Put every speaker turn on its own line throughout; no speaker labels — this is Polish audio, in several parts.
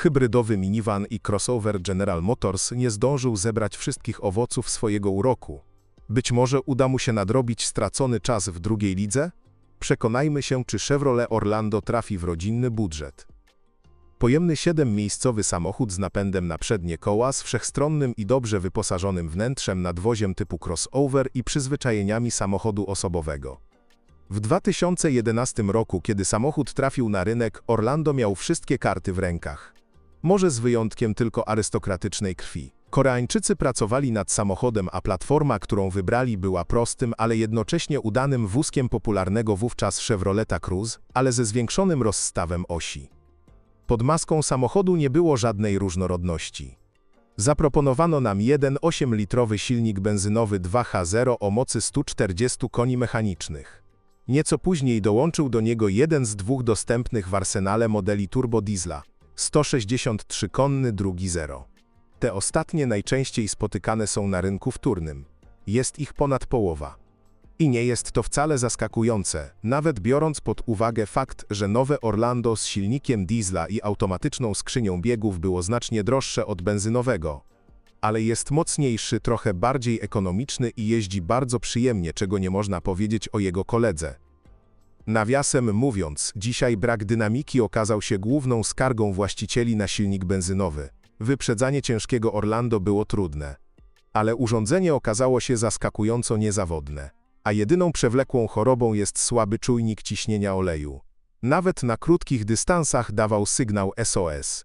Hybrydowy minivan i crossover General Motors nie zdążył zebrać wszystkich owoców swojego uroku. Być może uda mu się nadrobić stracony czas w drugiej lidze? Przekonajmy się, czy Chevrolet Orlando trafi w rodzinny budżet. Pojemny siedemmiejscowy samochód z napędem na przednie koła, z wszechstronnym i dobrze wyposażonym wnętrzem nadwoziem typu crossover i przyzwyczajeniami samochodu osobowego. W 2011 roku, kiedy samochód trafił na rynek, Orlando miał wszystkie karty w rękach może z wyjątkiem tylko arystokratycznej krwi. Koreańczycy pracowali nad samochodem, a platforma, którą wybrali, była prostym, ale jednocześnie udanym wózkiem popularnego wówczas Chevroleta Cruze, ale ze zwiększonym rozstawem osi. Pod maską samochodu nie było żadnej różnorodności. Zaproponowano nam jeden 8-litrowy silnik benzynowy 2H0 o mocy 140 koni mechanicznych. Nieco później dołączył do niego jeden z dwóch dostępnych w arsenale modeli turbodiesla, 163 konny, drugi 0. Te ostatnie najczęściej spotykane są na rynku wtórnym. Jest ich ponad połowa. I nie jest to wcale zaskakujące, nawet biorąc pod uwagę fakt, że nowe Orlando z silnikiem diesla i automatyczną skrzynią biegów było znacznie droższe od benzynowego. Ale jest mocniejszy, trochę bardziej ekonomiczny i jeździ bardzo przyjemnie, czego nie można powiedzieć o jego koledze. Nawiasem mówiąc, dzisiaj brak dynamiki okazał się główną skargą właścicieli na silnik benzynowy. Wyprzedzanie ciężkiego Orlando było trudne. Ale urządzenie okazało się zaskakująco niezawodne. A jedyną przewlekłą chorobą jest słaby czujnik ciśnienia oleju. Nawet na krótkich dystansach dawał sygnał SOS.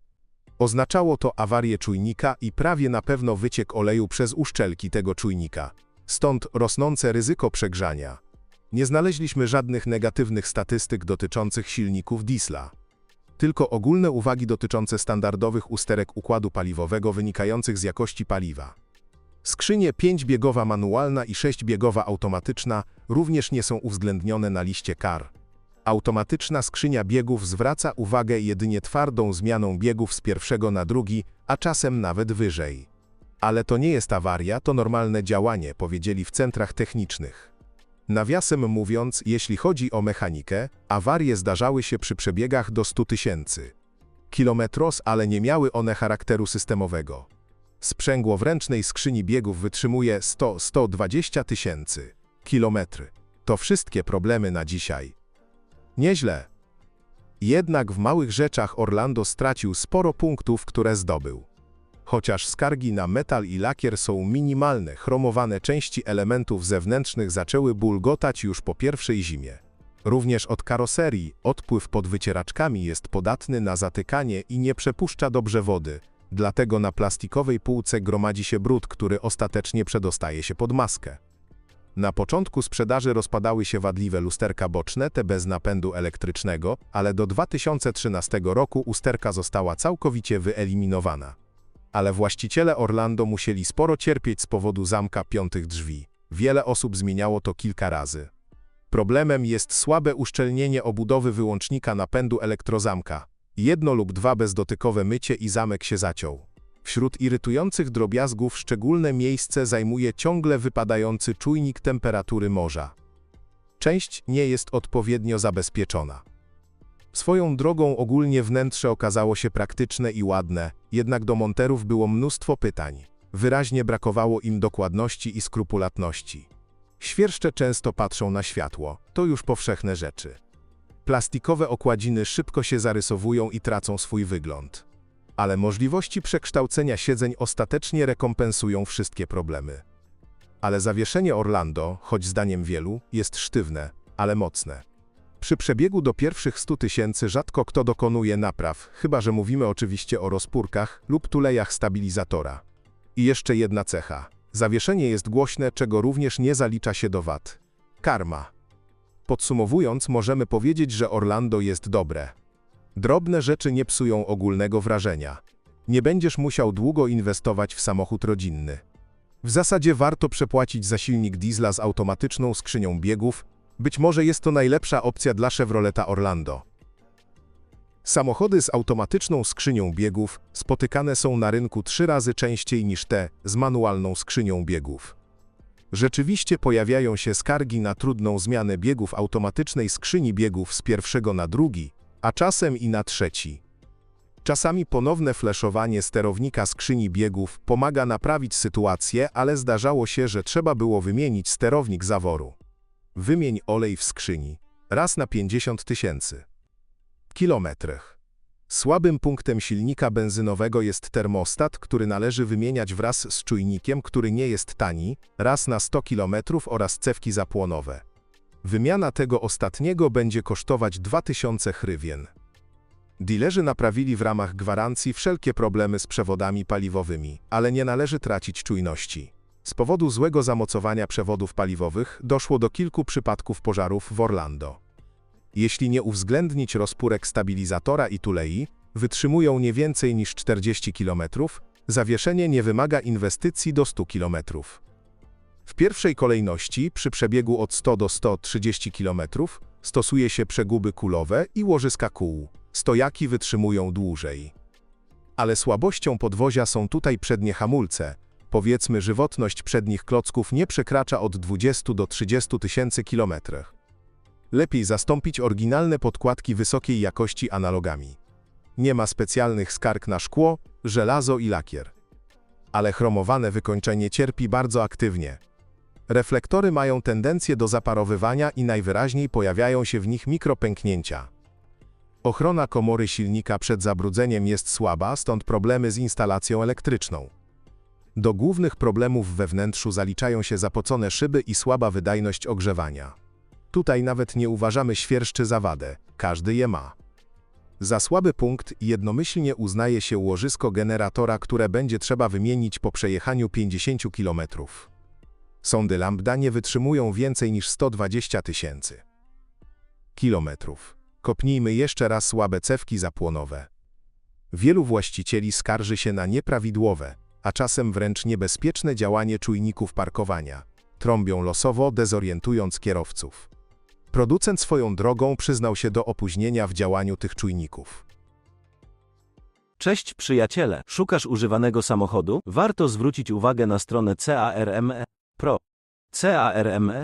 Oznaczało to awarię czujnika i prawie na pewno wyciek oleju przez uszczelki tego czujnika. Stąd rosnące ryzyko przegrzania. Nie znaleźliśmy żadnych negatywnych statystyk dotyczących silników diesla. Tylko ogólne uwagi dotyczące standardowych usterek układu paliwowego wynikających z jakości paliwa. Skrzynie 5-biegowa manualna i 6-biegowa automatyczna również nie są uwzględnione na liście kar. Automatyczna skrzynia biegów zwraca uwagę jedynie twardą zmianą biegów z pierwszego na drugi, a czasem nawet wyżej. Ale to nie jest awaria, to normalne działanie, powiedzieli w centrach technicznych. Nawiasem mówiąc, jeśli chodzi o mechanikę, awarie zdarzały się przy przebiegach do 100 tysięcy kilometros, ale nie miały one charakteru systemowego. Sprzęgło w ręcznej skrzyni biegów wytrzymuje 100-120 tysięcy kilometry. To wszystkie problemy na dzisiaj. Nieźle. Jednak w małych rzeczach Orlando stracił sporo punktów, które zdobył. Chociaż skargi na metal i lakier są minimalne, chromowane części elementów zewnętrznych zaczęły bulgotać już po pierwszej zimie. Również od karoserii odpływ pod wycieraczkami jest podatny na zatykanie i nie przepuszcza dobrze wody, dlatego na plastikowej półce gromadzi się brud, który ostatecznie przedostaje się pod maskę. Na początku sprzedaży rozpadały się wadliwe lusterka boczne, te bez napędu elektrycznego, ale do 2013 roku usterka została całkowicie wyeliminowana. Ale właściciele Orlando musieli sporo cierpieć z powodu zamka piątych drzwi. Wiele osób zmieniało to kilka razy. Problemem jest słabe uszczelnienie obudowy wyłącznika napędu elektrozamka. Jedno lub dwa bezdotykowe mycie i zamek się zaciął. Wśród irytujących drobiazgów szczególne miejsce zajmuje ciągle wypadający czujnik temperatury morza. Część nie jest odpowiednio zabezpieczona. Swoją drogą ogólnie wnętrze okazało się praktyczne i ładne, jednak do monterów było mnóstwo pytań. Wyraźnie brakowało im dokładności i skrupulatności. Świerszcze często patrzą na światło, to już powszechne rzeczy. Plastikowe okładziny szybko się zarysowują i tracą swój wygląd. Ale możliwości przekształcenia siedzeń ostatecznie rekompensują wszystkie problemy. Ale zawieszenie Orlando, choć zdaniem wielu, jest sztywne, ale mocne. Przy przebiegu do pierwszych 100 tysięcy rzadko kto dokonuje napraw, chyba że mówimy oczywiście o rozpórkach lub tulejach stabilizatora. I jeszcze jedna cecha. Zawieszenie jest głośne, czego również nie zalicza się do wad. Karma. Podsumowując, możemy powiedzieć, że Orlando jest dobre. Drobne rzeczy nie psują ogólnego wrażenia. Nie będziesz musiał długo inwestować w samochód rodzinny. W zasadzie warto przepłacić za silnik diesla z automatyczną skrzynią biegów, być może jest to najlepsza opcja dla Chevroleta Orlando. Samochody z automatyczną skrzynią biegów spotykane są na rynku trzy razy częściej niż te z manualną skrzynią biegów. Rzeczywiście pojawiają się skargi na trudną zmianę biegów automatycznej skrzyni biegów z pierwszego na drugi, a czasem i na trzeci. Czasami ponowne fleszowanie sterownika skrzyni biegów pomaga naprawić sytuację, ale zdarzało się, że trzeba było wymienić sterownik zaworu. Wymień olej w skrzyni. Raz na 50 tysięcy. Kilometrach. Słabym punktem silnika benzynowego jest termostat, który należy wymieniać wraz z czujnikiem, który nie jest tani, raz na 100 km oraz cewki zapłonowe. Wymiana tego ostatniego będzie kosztować 2000 hrywien. Dilerzy naprawili w ramach gwarancji wszelkie problemy z przewodami paliwowymi, ale nie należy tracić czujności. Z powodu złego zamocowania przewodów paliwowych doszło do kilku przypadków pożarów w Orlando. Jeśli nie uwzględnić rozpórek stabilizatora i tulei, wytrzymują nie więcej niż 40 km, zawieszenie nie wymaga inwestycji do 100 km. W pierwszej kolejności, przy przebiegu od 100 do 130 km, stosuje się przeguby kulowe i łożyska kół. Stojaki wytrzymują dłużej. Ale słabością podwozia są tutaj przednie hamulce. Powiedzmy, żywotność przednich klocków nie przekracza od 20 do 30 tysięcy kilometrów. Lepiej zastąpić oryginalne podkładki wysokiej jakości analogami. Nie ma specjalnych skarg na szkło, żelazo i lakier. Ale chromowane wykończenie cierpi bardzo aktywnie. Reflektory mają tendencję do zaparowywania i najwyraźniej pojawiają się w nich mikropęknięcia. Ochrona komory silnika przed zabrudzeniem jest słaba, stąd problemy z instalacją elektryczną. Do głównych problemów we wnętrzu zaliczają się zapocone szyby i słaba wydajność ogrzewania. Tutaj nawet nie uważamy świerszczy za wadę, każdy je ma. Za słaby punkt jednomyślnie uznaje się łożysko generatora, które będzie trzeba wymienić po przejechaniu 50 km. Sądy lambda nie wytrzymują więcej niż 120 tysięcy kilometrów. Kopnijmy jeszcze raz słabe cewki zapłonowe. Wielu właścicieli skarży się na nieprawidłowe, a czasem wręcz niebezpieczne działanie czujników parkowania. Trąbią losowo, dezorientując kierowców. Producent swoją drogą przyznał się do opóźnienia w działaniu tych czujników.
Cześć przyjaciele, szukasz używanego samochodu? Warto zwrócić uwagę na stronę CARME Pro. CARME